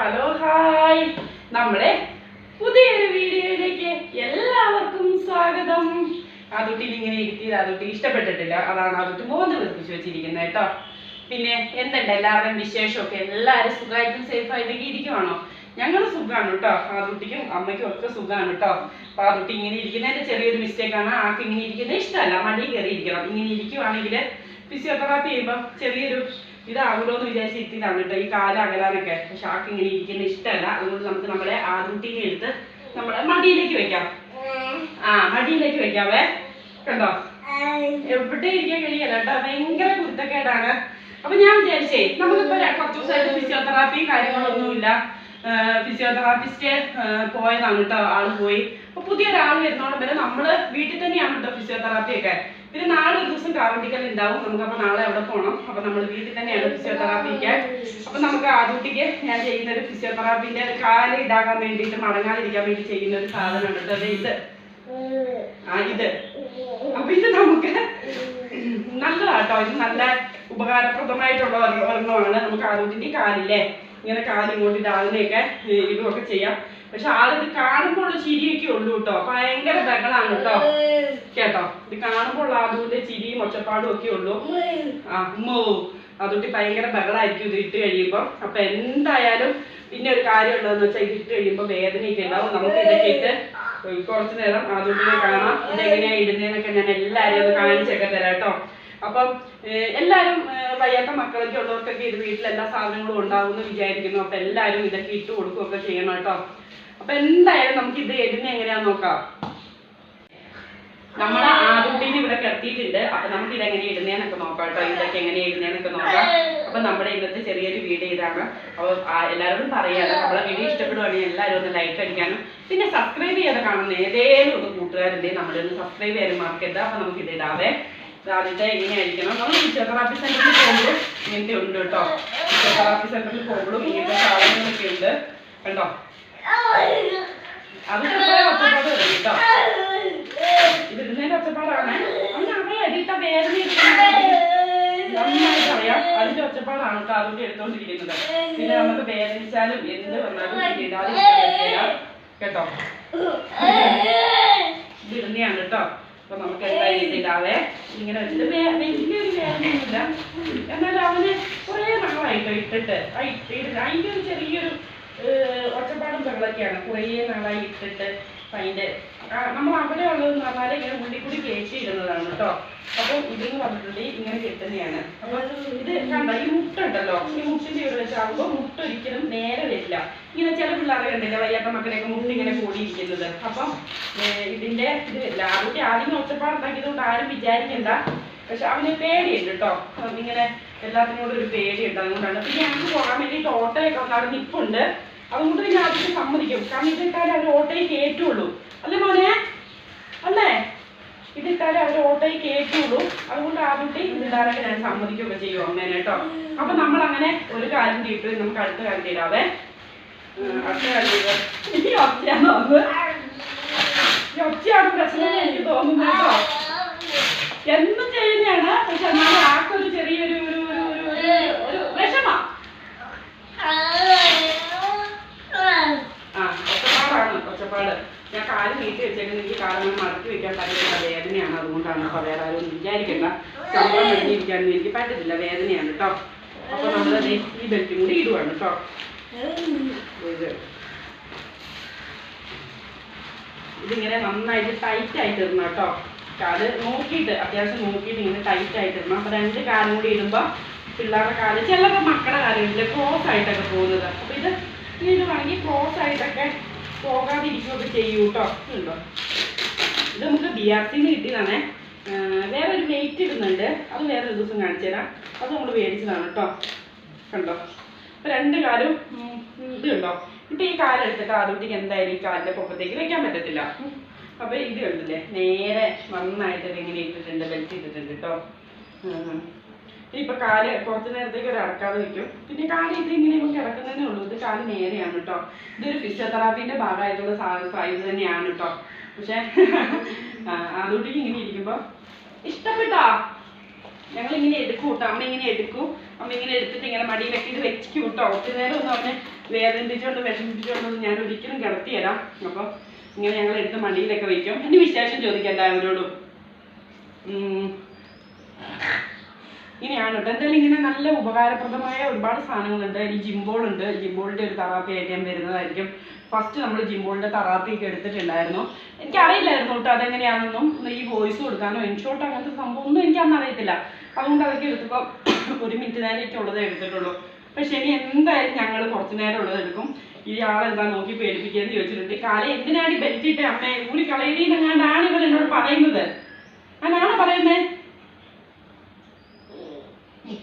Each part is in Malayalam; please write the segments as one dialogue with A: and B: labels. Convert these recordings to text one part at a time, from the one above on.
A: ഹലോ ഹായ് നമ്മളെ പുതിയൊരു വീഡിയോയിലേക്ക് എല്ലാവർക്കും സ്വാഗതം. അതുട്ടി ഇങ്ങനെ ഇരുത്തിയത് അതുട്ടി ഇഷ്ടപ്പെട്ടിട്ടില്ല. അതാണ് അതുട്ടി മോന്ത് വെപ്പിച്ച് വെച്ചിരിക്കുന്നത് കേട്ടോ. പിന്നെ എന്തുണ്ട് എല്ലാവരുടെയും വിശേഷമൊക്കെ? എല്ലാവരും സുഖമായിട്ടും സേഫ് ആയിട്ടൊക്കെ ഇരിക്കുവാണോ? ഞങ്ങൾ സുഖമാണ് കേട്ടോ. ആദുട്ടിക്കും അമ്മയ്ക്കും ഒക്കെ സുഖമാണ് കേട്ടോ. അപ്പൊ ആദുട്ടി ഇങ്ങനെ ഇരിക്കുന്നതിന്റെ ചെറിയൊരു മിസ്റ്റേക്ക് ആണ്. ആൾക്ക് ഇങ്ങനെ ഇരിക്കുന്നത് ഇഷ്ടമല്ല. മടി കയറി ഇരിക്കണം ഇങ്ങനെ ഇരിക്കുവാണെങ്കിൽ ഫിസിയോതെറാപ്പി ചെയ്യുമ്പോൾ ചെറിയൊരു ഇതാകുമല്ലോ എന്ന് വിചാരിച്ച് വിചാരിച്ചിരിക്കുന്നതാണ് കേട്ടോ ഈ കാൽ അകലാനൊക്കെ പക്ഷെ ആൾക്ക് ഇങ്ങനെ ഇരിക്കുന്ന ഇഷ്ടമല്ല. അതുകൊണ്ട് നമുക്ക് നമ്മുടെ ആതുട്ടിനെ എടുത്ത് നമ്മുടെ മടിയിലേക്ക് വെക്കാം. ആ മടിയിലേക്ക് വെക്കാവേ. കണ്ടോ? എവിടെ ഇരിക്കാൻ കഴിയല്ല കേട്ടോ. ഭയങ്കര കുരുത്തക്കേടാണ്. അപ്പൊ ഞാൻ വിചാരിച്ചേ നമുക്കിപ്പോ കുറച്ച് ദിവസമായിട്ട് ഫിസിയോതെറാപ്പിയും കാര്യങ്ങളൊന്നുമില്ല. ഫിസിയോതെറാപ്പിസ്റ്റ് പോയതാണ് കേട്ടോ. ആൾ പോയി. അപ്പൊ പുതിയൊരാൾ വരുന്നോളം വരെ നമ്മൾ വീട്ടിൽ തന്നെയാണ് കേട്ടോ ഫിസിയോതെറാപ്പി ഒക്കെ. പിന്നെ നാളെ ഒരു ദിവസം കാവണ്ടിക്കൽ ഉണ്ടാവും. നമുക്ക് അപ്പൊ നാളെ അവിടെ പോകണം അപ്പൊ നമ്മൾ വീട്ടിൽ തന്നെയാണ് ഫിസിയോതെറാപ്പി ഒക്കെ അപ്പൊ നമുക്ക് ആദ്യത്തേക്ക് ഞാൻ ചെയ്യുന്ന ഒരു ഫിസിയോതെറാപ്പിന്റെ കാൽ ഇടാകാൻ വേണ്ടിയിട്ട് മടങ്ങാതിരിക്കാൻ വേണ്ടി ചെയ്യുന്ന ഒരു സാധനമാണ് ദേ ഇത്. ആ ഇത്. അപ്പൊ ഇത് നമുക്ക് നല്ലതാട്ടോ. ഇത് നല്ല ഉപകാരപ്രദമായിട്ടുള്ള ഒരു ഒരെണ്ണമാണ്. നമുക്ക് ആരോഗ്യത്തിന്റെ കാലില്ലേ? ഇങ്ങനെ കാലിങ്ങോട്ട് ഇങ്ങോട്ട് ഇതും ഇതുമൊക്കെ ചെയ്യാം. പക്ഷെ ആളിത് കാണുമ്പോൾ ഉള്ള ചിരിയൊക്കെ ഉള്ളൂ കേട്ടോ. ഭയങ്കര ബഹളാണ് കേട്ടോ. കേട്ടോ? ഇത് കാണുമ്പോൾ ഉള്ള ആദുവിന്റെ ചിരിയും ഒച്ചപ്പാടും ഒക്കെ ഉള്ളൂ. ആ ഉമ്മോ അതുകൊണ്ട് ഭയങ്കര ബഹളായിരിക്കും ഇത് ഇട്ട് കഴിയുമ്പോൾ അപ്പൊ എന്തായാലും പിന്നെ ഒരു കാര്യം ഉള്ളതെന്ന് വെച്ചാൽ ഇത് ഇട്ട് കഴിയുമ്പോൾ വേദനയൊക്കെ ഉണ്ടാവും. നമുക്ക് ഇതൊക്കെ ഇട്ട് കുറച്ചു നേരം അതുകൊണ്ട് കാണാം. ഇതെങ്ങനെയാ ഇടുന്നതെന്നൊക്കെ ഞാൻ എല്ലാവരെയും ഒന്ന് കാണിച്ചൊക്കെ തരാം കേട്ടോ. അപ്പം എല്ലാരും എല്ലാവരും വയ്യാത്ത മക്കളൊക്കെ ഉള്ളവർക്കൊക്കെ ഇത് വീട്ടിൽ എല്ലാ സാധനങ്ങളും ഉണ്ടാവും എന്ന് വിചാരിക്കുന്നു. അപ്പൊ എല്ലാവരും ഇതൊക്കെ ഇട്ട് കൊടുക്കുകയൊക്കെ ചെയ്യണം കേട്ടോ. അപ്പൊ എന്തായാലും നമുക്ക് ഇത് എഴുതുന്ന എങ്ങനെയാന്ന് നോക്കാം. നമ്മൾ ആദ്യം ഇവിടെ കിടത്തിയിട്ടുണ്ട്. അപ്പൊ നമുക്ക് ഇതെങ്ങനെ ഇടുന്നേന്നൊക്കെ നോക്കാം കേട്ടോ. ഇതൊക്കെ എങ്ങനെ ഇടുന്നേന്നൊക്കെ നോക്കാം. അപ്പൊ നമ്മുടെ ഇന്നത്തെ ചെറിയൊരു വീഡിയോ ഇതാണ്. അപ്പൊ എല്ലാവരോടും പറയാതെ നമ്മളെ വീഡിയോ ഇഷ്ടപ്പെടുവാണെങ്കിൽ എല്ലാവരും ഒന്ന് ലൈക്ക് അടിക്കാനും. പിന്നെ സബ്സ്ക്രൈബ് ചെയ്യാതെ കാണുന്ന ഏതേലും ഒന്ന് കൂട്ടുകാരുണ്ട് നമ്മളെ ഒന്ന് സബ്സ്ക്രൈബ് ചെയ്യാനും മറക്കരുത്. അപ്പൊ നമുക്ക് ഇത് ഇടാതെ ആദ്യത്തെ ഇങ്ങനെ ആയിരിക്കണം നമ്മൾ ഫിസിയോതെറാപ്പി സെന്ററിൽ പോകുമ്പോൾ ഇങ്ങനത്തെ ഉണ്ട് കേട്ടോ. ഫിസിയോതെറാപ്പി സെന്ററിൽ പോകുമ്പോഴും ഇങ്ങനത്തെ സാധനങ്ങളൊക്കെ ഉണ്ട്. കണ്ടോ? അത് ഇത് ഒച്ചപ്പാടാണ്. അവന് അറിയാം ഇതിട്ട വേദന നന്നായിട്ട് അറിയാം. അതിന്റെ വേദനിച്ചാലും എന്ത് വന്നാലും കേട്ടോ? ഇത് ഇടുന്നതാണ് കേട്ടോ. അപ്പൊ നമുക്ക് എന്തായാലും ഇത് ഇടാവേ. ഇങ്ങനെ വേ- വലിയൊരു വേദനയില്ല എന്നാലും അവന് കുറേ നാളായിട്ടോ ഇട്ടിട്ട്. ആ ഇട്ട് ഇടുന്ന അതിന്റെ ഒരു ചെറിയൊരു ഏഹ്, ഒച്ചപ്പാടും ബഹളൊക്കെയാണ് കുറേ നാളായി ഇട്ടിട്ട് അതിന്റെ നമ്മൾ അവിടെ ഉള്ളതെന്ന് പറഞ്ഞാൽ ഇങ്ങനെ ഉള്ളിൽ കൂടി ഇടുന്നതാണ് കേട്ടോ. അപ്പൊ ഇതെന്ന് പറഞ്ഞിട്ടുണ്ടെങ്കിൽ ഇങ്ങനെ കിട്ടുന്നതാണ്. അപ്പൊ ഇത് കണ്ട ഈ മുട്ട ഉണ്ടല്ലോ ഈ മുട്ടിന്റെ ഇവിടെ വെച്ചാകുമ്പോൾ മുട്ട ഒരിക്കലും നേരെ വരില്ല. ഇങ്ങനെ ചില പിള്ളേരെ കണ്ടില്ല വയ്യാത്ത മക്കളെയൊക്കെ മുട്ട ഇങ്ങനെ കൂടിയിരിക്കുന്നത്. അപ്പം ഇതിന്റെ ഇത് വരില്ല. ആദ്യത്തെ ആദ്യം ഒറ്റപ്പാടുണ്ടാക്കിയതുകൊണ്ട് ആരും വിചാരിക്കണ്ട. പക്ഷെ അവന് പേടിയുണ്ട് കേട്ടോ. ഇങ്ങനെ എല്ലാത്തിനോടും ഒരു പേടിയുണ്ട് അതുകൊണ്ടാണ്. പിന്നെ ഞങ്ങൾക്ക് പോകാൻ വേണ്ടിയിട്ട് ഓട്ടോയൊക്കെ ഒന്നാണ് നിപ്പുണ്ട്. അതുകൊണ്ട് പിന്നെ ആദ്യം സമ്മതിക്കും. കാരണം ഇതിട്ടാലേ അവർ ഓട്ടോയിൽ കയറ്റുള്ളൂ. അല്ലേ മോനെ? അല്ലേ? ഇതിട്ടാലേ അവർ ഓട്ടോയിൽ കയറ്റുള്ളൂ. അതുകൊണ്ട് ആദ്യത്തെ ഇതിടാനൊക്കെ ഞാൻ സമ്മതിക്കുകയൊക്കെ ചെയ്യും അമ്മേനെ കേട്ടോ. അപ്പൊ നമ്മൾ അങ്ങനെ ഒരു കാര്യം ചെയ്തിട്ട് നമുക്ക് അടുത്ത കാര്യം തീരാവേ അടുത്ത ഒച്ചയാണ് പ്രശ്നം എനിക്ക് തോന്നുന്നു കേട്ടോ. എന്ത് ചെയ്യുന്നതാണ്. പക്ഷെ എന്നാലും ആൾക്കൊരു ചെറിയൊരു ഒരു ഒരു ഒരു വിഷമം ആ ഒച്ചപ്പാട് ഞാൻ കാൽ നീട്ടി വെച്ചേക്കുന്നത് എനിക്ക് കാലങ്ങൾ മടക്കി വെക്കാൻ പറ്റില്ല. വേദനയാണ്. അതുകൊണ്ടാണ് അപ്പൊ വേറെ ആരും വിചാരിക്കണ്ട. ശമ്പളം കഴിഞ്ഞിരിക്കാനൊന്നും എനിക്ക് പറ്റത്തില്ല. വേദനയാണ് കേട്ടോ. അപ്പൊ നമ്മൾ ഈ ബെൽറ്റും കൂടി ഇടുവാണ് കേട്ടോ. ഇത്. ഇതിങ്ങനെ നന്നായിട്ട് ടൈറ്റ് ആയിട്ട് ഇടണം കേട്ടോ. കാൽ നോക്കിയിട്ട് അത്യാവശ്യം നോക്കിയിട്ട് ഇങ്ങനെ ടൈറ്റ് ആയിട്ട് ഇടണം. അപ്പൊ രണ്ട് കാലും കൂടി ഇടുമ്പോ പിള്ളേരുടെ കാൽ ചിലപ്പോൾ മക്കളുടെ കാലില്ല ക്രോസ് ആയിട്ടൊക്കെ പോകുന്നത്. അപ്പൊ ഇത് ഇടുവാണെങ്കിൽ ക്രോസ് ആയിട്ടൊക്കെ പോകാതിരിക്കുകയൊക്കെ ചെയ്യൂ കേട്ടോ ഉണ്ടോ? ഇത് നമുക്ക് ബി ആർ സിന്ന് കിട്ടിയതാണേ. വേറെ ഒരു വെയിറ്റ് ഇടുന്നുണ്ട്. അത് വേറെ ഒരു ദിവസം കാണിച്ചു തരാം അത് നമ്മൾ മേടിച്ചതാണ് കേട്ടോ. കണ്ടോ? അപ്പൊ രണ്ട് കാലും ഇത് കണ്ടോ ഇപ്പൊ ഈ കാലം എടുത്തിട്ട് ആദ്യത്തേക്ക് എന്തായാലും ഈ കാലിന്റെ പൊക്കത്തേക്ക് വെക്കാൻ പറ്റത്തില്ല. അപ്പോൾ അപ്പൊ ഇത് കണ്ടില്ലേ? നേരെ നന്നായിട്ട് ഇങ്ങനെ ഇട്ടിട്ടുണ്ട് ബെൽറ്റ് ഇട്ടിട്ടുണ്ട് കേട്ടോ. ഇപ്പൊ കാൽ കുറച്ച് നേരത്തേക്ക് ഒരു അടക്കാതെ വെക്കും. പിന്നെ കാൽ ഇത് ഇങ്ങനെ ഇപ്പം കിടക്കുന്നതേ ഉള്ളൂ. ഇത് കാൽ നേരെയാണ് കേട്ടോ. ഇതൊരു ഫിസിയോതെറാപ്പിന്റെ ഭാഗമായിട്ടുള്ള ഇത് തന്നെയാണ് കേട്ടോ. പക്ഷെ അതുകൊണ്ട് ഇങ്ങനെ ഇരിക്കുമ്പോ ഇഷ്ടപ്പെട്ടോ? ഞങ്ങൾ ഇങ്ങനെ എടുക്കും കേട്ടോ. അമ്മ ഇങ്ങനെ എടുക്കും. അമ്മ ഇങ്ങനെ എടുത്തിട്ട് ഇങ്ങനെ മടിയിലൊക്കെ ഇത് വെച്ചിക്കും കേട്ടോ. ഒത്തിരി നേരം ഒന്നും അവനെ വേദനിപ്പിച്ചോണ്ട് വിഷമിപ്പിച്ചോണ്ടൊന്നും ഞാൻ ഒരിക്കലും കിടത്തി തരാം. അപ്പം ഇങ്ങനെ ഞങ്ങൾ എടുത്ത് മടിയിലൊക്കെ വെക്കും. എന്റെ വിശേഷം ചോദിക്കാം എല്ലാവരോടും. ഉം. ഇങ്ങനെയാണ് കേട്ടോ. എന്തായാലും ഇങ്ങനെ നല്ല ഉപകാരപ്രദമായ ഒരുപാട് സാധനങ്ങളുണ്ട്. ഈ ജിംബോൾ ഉണ്ട്. ജിംബോളിന്റെ ഒരു തറാപ്പി ആയിട്ട് ഞാൻ വരുന്നതായിരിക്കും. ഫസ്റ്റ് നമ്മൾ ജിംബോളിന്റെ തറാപ്പി ഒക്കെ എടുത്തിട്ടുണ്ടായിരുന്നു. എനിക്കറിയില്ലായിരുന്നു കേട്ടോ അതെങ്ങനെയാണെന്നും. ഈ വോയിസ് കൊടുക്കാനോ ഇൻഷോട്ട് അങ്ങനത്തെ സംഭവം ഒന്നും എനിക്ക് അന്ന് അറിയത്തില്ല അതുകൊണ്ട് അതൊക്കെ എടുത്തപ്പോൾ ഒരു മിനിറ്റ് നേരമൊക്കെ ഉള്ളതേ എടുത്തിട്ടുള്ളൂ. പക്ഷെ ഇനി എന്തായാലും ഞങ്ങൾ കുറച്ച് നേരം ഉള്ളത് എടുക്കും. ഈ ആളെന്താ നോക്കി പേടിപ്പിക്കുകയെന്ന് ചോദിച്ചിട്ടുണ്ട്. കാല എന്തിനാണ് ഈ അമ്മേ ഊരി കളയണീന്നെങ്ങാണ്ടാണ് ഇവർ എന്നോട് പറയുന്നത്. ഞാനാണ് പറയുന്നത്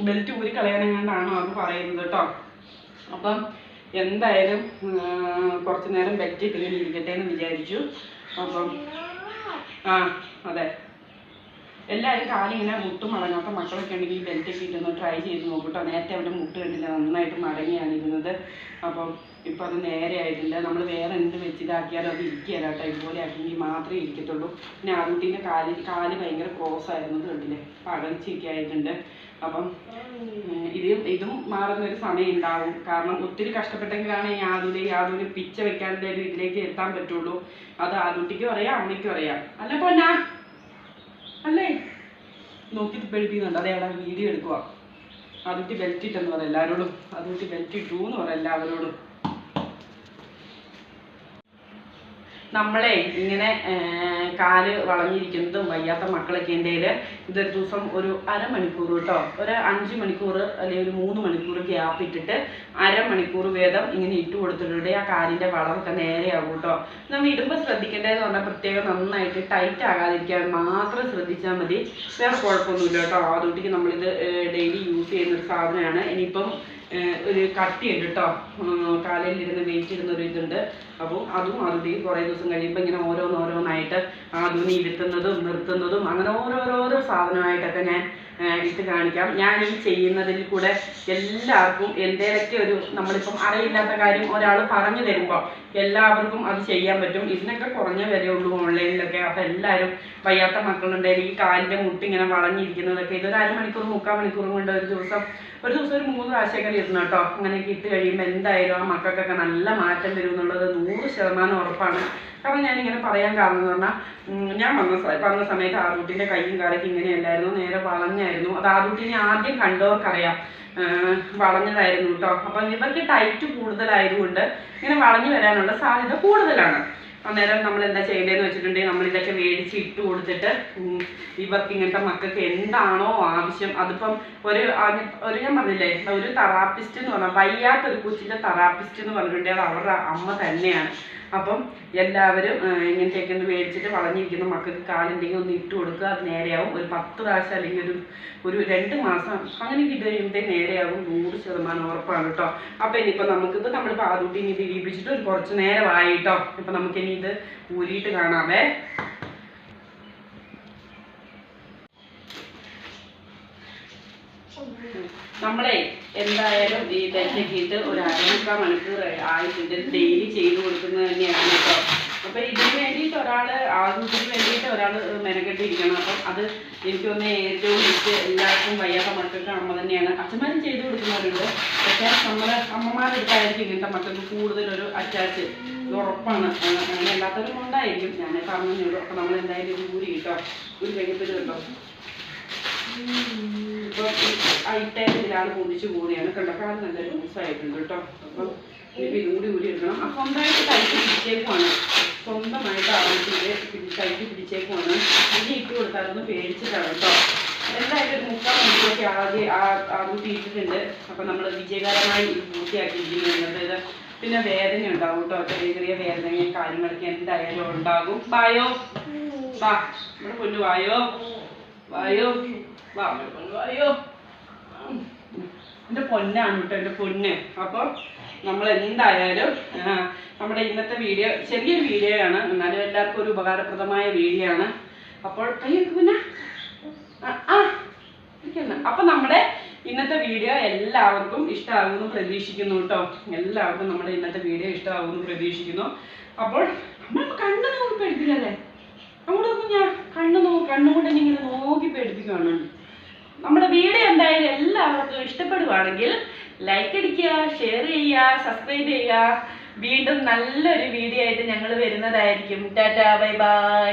A: ബെൽറ്റ് ഊരി കളയാനെങ്ങാണ്ടാണോ അത് പറയുന്നത് കേട്ടോ അപ്പം എന്തായാലും കുറച്ചു നേരം ബെൽറ്റ് ഇട്ടിങ്ങനെ ഇരിക്കട്ടെ എന്ന് വിചാരിച്ചു. അപ്പം ആ അതെ. എല്ലാവരും കാലിങ്ങനെ മുട്ടും മടങ്ങാത്ത മക്കളൊക്കെ ഉണ്ടെങ്കിൽ ഈ ബെൽറ്റ് ഷീറ്റ് ഒന്ന് ട്രൈ ചെയ്ത് നോക്കട്ടോ. നേരത്തെ അവന്റെ മുട്ട് കണ്ടില്ല നന്നായിട്ട് മടങ്ങിയാണ് ഇരുന്നത് അപ്പം ഇപ്പം അത് നേരെ ആയിട്ടില്ല. നമ്മൾ വേറെ എന്ത് വെച്ചിതാക്കിയാലും അത് ഇരിക്കുകയല്ല കേട്ടോ. ഇതുപോലെ ആക്കിയെങ്കിൽ മാത്രമേ ഇരിക്കത്തുള്ളൂ. പിന്നെ ആൺകുട്ടീന്റെ കാൽ കാൽ ഭയങ്കര ക്രോസ് ആയിരുന്നത് കണ്ടില്ലേ? പകർച്ചയൊക്കെ ആയിട്ടുണ്ട്. അപ്പം ഇതും ഇത് മാറുന്ന ഒരു സമയം ഉണ്ടാവും കാരണം ഒത്തിരി കഷ്ടപ്പെട്ടെങ്കിലാണ് ഈ ആദൂരി യാതൊരു പിച്ച വെക്കാൻ ഒരു ഇതിലേക്ക് എത്താൻ പറ്റുള്ളൂ. അത് ആദുട്ടിക്കും അറിയാം അമ്മയ്ക്കും അറിയാം. അല്ല പൊന്നാ. അല്ലേ? നോക്കി പേടിപ്പിക്കുന്നുണ്ട് അതേ അവിടെ വീഡിയോ എടുക്കുക അതിട്ട് ബെൽറ്റ് ഇട്ടെന്ന് പറ എല്ലാവരോടും അതിട്ട് ബെൽറ്റ് ഇട്ടു എന്ന് പറ എല്ലാവരോടും. നമ്മളെ ഇങ്ങനെ കാൽ വളഞ്ഞിരിക്കുന്നതും വയ്യാത്ത മക്കളൊക്കെ ഉണ്ടെങ്കിൽ ഇതൊരു ദിവസം ഒരു അരമണിക്കൂർ കേട്ടോ. ഒരു അഞ്ച് മണിക്കൂർ അല്ലെങ്കിൽ ഒരു മൂന്ന് മണിക്കൂർ ഗ്യാപ്പ് ഇട്ടിട്ട് അരമണിക്കൂർ വേദം ഇങ്ങനെ ഇട്ട് കൊടുത്തിട്ടുണ്ട്. ആ കാലിന്റെ വളമൊക്കെ നേരെയാകും കേട്ടോ. നമ്മൾ ഇടുമ്പോൾ ശ്രദ്ധിക്കേണ്ടതെന്ന് പറഞ്ഞാൽ പ്രത്യേകം നന്നായിട്ട് ടൈറ്റ് ആകാതിരിക്കാൻ മാത്രം ശ്രദ്ധിച്ചാൽ മതി. വേറെ കുഴപ്പമൊന്നുമില്ല കേട്ടോ. അതുകൊണ്ടിക്ക് നമ്മളിത് ഡെയിലി യൂസ് ചെയ്യുന്ന ഒരു സാധനമാണ്. ഇനിയിപ്പം ഒരു കട്ടിയുണ്ട് കേട്ടോ. കാലയിലിരുന്ന് വെയിറ്റ് ഇടുന്ന ഒരു ഇതുണ്ട്. അപ്പോൾ അതും അതിന്റെ കുറേ ദിവസം കഴിയുമ്പോൾ ഇങ്ങനെ ഓരോന്നോരോന്നായിട്ട് ആധുനി ഇരുത്തുന്നതും നിർത്തുന്നതും അങ്ങനെ ഓരോരോരോ സാധനമായിട്ടൊക്കെ ഞാൻ ഇട്ട് കാണിക്കാം. ഞാൻ ഈ ചെയ്യുന്നതിൽ കൂടെ എല്ലാവർക്കും എന്തേലൊക്കെ ഒരു നമ്മളിപ്പം അറിയില്ലാത്ത കാര്യം ഒരാൾ പറഞ്ഞു തരുമ്പോൾ എല്ലാവർക്കും അത് ചെയ്യാൻ പറ്റും. ഇതിനൊക്കെ കുറഞ്ഞ വിലയുള്ളൂ ഓൺലൈനിലൊക്കെ. അപ്പം എല്ലാവരും വയ്യാത്ത മക്കളുണ്ടെങ്കിൽ ഈ കാലിന്റെ മുട്ട് ഇങ്ങനെ വളഞ്ഞിരിക്കുന്നതൊക്കെ. ഇതൊരു അരമണിക്കൂർ മുക്കാൽ മണിക്കൂർ കൊണ്ട് ഒരു ദിവസം ഒരു ദിവസം ഒരു മൂന്ന് പ്രാവശ്യമൊക്കെ ഇരുന്നു കേട്ടോ. അങ്ങനെയൊക്കെ ഇട്ട് കഴിയുമ്പോൾ എന്തായാലും ആ മക്കൾക്കൊക്കെ നല്ല മാറ്റം വരും എന്നുള്ളത് നൂറ് ശതമാനം ഉറപ്പാണ്. കാരണം ഞാനിങ്ങനെ പറയാൻ കാരണം എന്ന് പറഞ്ഞാൽ ഞാൻ വന്ന വന്ന സമയത്ത് ആദൂട്ടിന്റെ കൈയും കാലൊക്കെ ഇങ്ങനെയല്ലായിരുന്നു നേരെ വളഞ്ഞായിരുന്നു. അത് ആദൂട്ടിനെ ആദ്യം കണ്ടവർക്കറിയാം. വളഞ്ഞതായിരുന്നു കേട്ടോ അപ്പം ഇവർക്ക് ടൈറ്റ് കൂടുതലായതുകൊണ്ട് ഇങ്ങനെ വളഞ്ഞു വരാനുള്ള സാധ്യത കൂടുതലാണ്. അന്നേരം നമ്മൾ എന്താ ചെയ്യേണ്ടതെന്ന് വെച്ചിട്ടുണ്ടെങ്കിൽ നമ്മൾ ഇതൊക്കെ മേടിച്ച് ഇട്ട് കൊടുത്തിട്ട് ഇവർക്ക് ഇങ്ങനത്തെ മക്കൾക്ക് എന്താണോ ആവശ്യം. അതിപ്പം ഒരു ഒരു ഞാൻ പറഞ്ഞില്ലേ ഒരു തെറാപ്പിസ്റ്റ് എന്ന് പറഞ്ഞാൽ വയ്യാത്തൊരു കൊച്ചിന്റെ തെറാപ്പിസ്റ്റ് എന്ന് പറഞ്ഞിട്ടുണ്ടെങ്കിൽ അത് അവരുടെ അമ്മ തന്നെയാണ്. അപ്പം എല്ലാവരും ഇങ്ങനത്തെയൊക്കെ ഒന്ന് മേടിച്ചിട്ട് വളഞ്ഞിരിക്കുന്ന മക്കൾക്ക് കാലുണ്ടെങ്കിൽ ഒന്ന് ഇട്ട് കൊടുക്കുക. അത് നേരെയാവും. ഒരു പത്ത് പ്രാവശ്യം അല്ലെങ്കിൽ ഒരു ഒരു രണ്ട് മാസം അങ്ങനെ ഇട്ട് കഴിയുമ്പോഴത്തേ നേരെയാവും. നൂറ് ശതമാനം ഉറപ്പാണ് കേട്ടോ. അപ്പം ഇനിയിപ്പോൾ നമുക്കിപ്പോൾ നമ്മൾ പാതൂട്ടി ഇനി വിരിപ്പിച്ചിട്ട് ഒരു കുറച്ച് നേരമായി കേട്ടോ. ഇപ്പം നമുക്കിനി ഇത് ഊരിയിട്ട് കാണാമേ നമ്മളെ എന്തായാലും ഈ ബെൽറ്റൊക്കെ ഇട്ട് ഒരു അരമുക്കാൽ മണിക്കൂർ ആയിട്ടുണ്ട്. ഡെയിലി ചെയ്ത് കൊടുക്കുന്നത് തന്നെയാണ് കേട്ടോ. അപ്പൊ ഇതിന് വേണ്ടിയിട്ട് ഒരാൾ ആദ്യത്തിന് വേണ്ടിയിട്ട് ഒരാൾ മെനക്കെട്ടിരിക്കണം. അപ്പം അത് എനിക്ക് തോന്നുന്നത് ഏറ്റവും മിക്ക എല്ലാവർക്കും വയ്യാത്ത മക്കൾക്ക് അമ്മ തന്നെയാണ്. അച്ഛന്മാരും ചെയ്ത് കൊടുക്കുന്നവരുണ്ട്. പക്ഷേ നമ്മുടെ അമ്മമാരെടുത്തായിരിക്കും ഇങ്ങനത്തെ മക്കൾക്ക് കൂടുതലൊരു അറ്റാച്ച്. ഇത് ഉറപ്പാണ്. അങ്ങനെ അല്ലാത്തവരും ഉണ്ടായിരിക്കും. ഞാൻ പറഞ്ഞു അപ്പൊ നമ്മൾ എന്തായാലും ഒരു കൂരി കിട്ടോ ഒരു കഴിഞ്ഞപ്പോൾ കേട്ടോ. ഇപ്പൊ പൊന്നിച്ച് ഇതിലാണ് കണ്ടപ്പോൾ അത് നല്ല ലൂസായിട്ടുണ്ട് കേട്ടോ. അപ്പം ഇനിയിപ്പോൾ ഇതും കൂടി ഊരി എടുക്കണം ആ സ്വന്തമായിട്ട് ടൈറ്റ് പിടിച്ചേക്കുവാണ്. സ്വന്തമായിട്ട് ആവശ്യത്തിൽ ടൈറ്റ് പിടിച്ചേക്കുവാണ്. ഇനി ഇട്ട് കൊടുത്താലൊന്ന് പേടിച്ചിട്ടാണ് കേട്ടോ. എന്തായാലും ഒരു മുക്കാൽ മണിക്കൂറൊക്കെ ആദ്യം ആദ്യം തീറ്റിട്ടുണ്ട് അപ്പം നമ്മൾ വിജയകരമായി ഇത് പൂർത്തിയാക്കിയിരിക്കുന്നു ഇന്നത്തെ ഇത് പിന്നെ വേദന ഉണ്ടാവും കേട്ടോ. ചെറിയ ചെറിയ വേദനയും കാര്യങ്ങളൊക്കെ എന്തായാലും ഉണ്ടാകും. വായോ? വാ ഇവിടെ കൊണ്ടു വായോ? വായോ? എന്റെ പൊന്നാണ് കേട്ടോ എന്റെ പൊന്ന്. അപ്പോൾ നമ്മൾ എന്തായാലും നമ്മുടെ ഇന്നത്തെ വീഡിയോ ചെറിയൊരു വീഡിയോ ആണ്. എന്നാലും എല്ലാവർക്കും ഒരു ഉപകാരപ്രദമായ വീഡിയോ ആണ്. അപ്പോൾ പിന്നെ. അപ്പൊ നമ്മുടെ ഇന്നത്തെ വീഡിയോ എല്ലാവർക്കും ഇഷ്ടമാകുമെന്ന് പ്രതീക്ഷിക്കുന്നു കേട്ടോ. എല്ലാവർക്കും നമ്മുടെ ഇന്നത്തെ വീഡിയോ ഇഷ്ടമാകുമെന്ന് പ്രതീക്ഷിക്കുന്നു. അപ്പോൾ നമ്മൾ കണ്ണു നോക്കി പേടിപ്പിക്കല്ലേ അങ്ങോട്ട് നോക്കും ഞാൻ കണ്ണു നോ കണ്ണുകൊണ്ട് ഇങ്ങനെ നോക്കി പേടിപ്പിക്കുകയാണ് നമ്മുടെ വീഡിയോ എന്തായാലും എല്ലാവർക്കും ഇഷ്ടപ്പെടുവാണെങ്കിൽ ലൈക്ക് അടിക്കുക ഷെയർ ചെയ്യുക സബ്സ്ക്രൈബ് ചെയ്യുക. വീണ്ടും നല്ലൊരു വീഡിയോ ആയിട്ട് ഞങ്ങൾ വരുന്നതായിരിക്കും. Tata bye bye.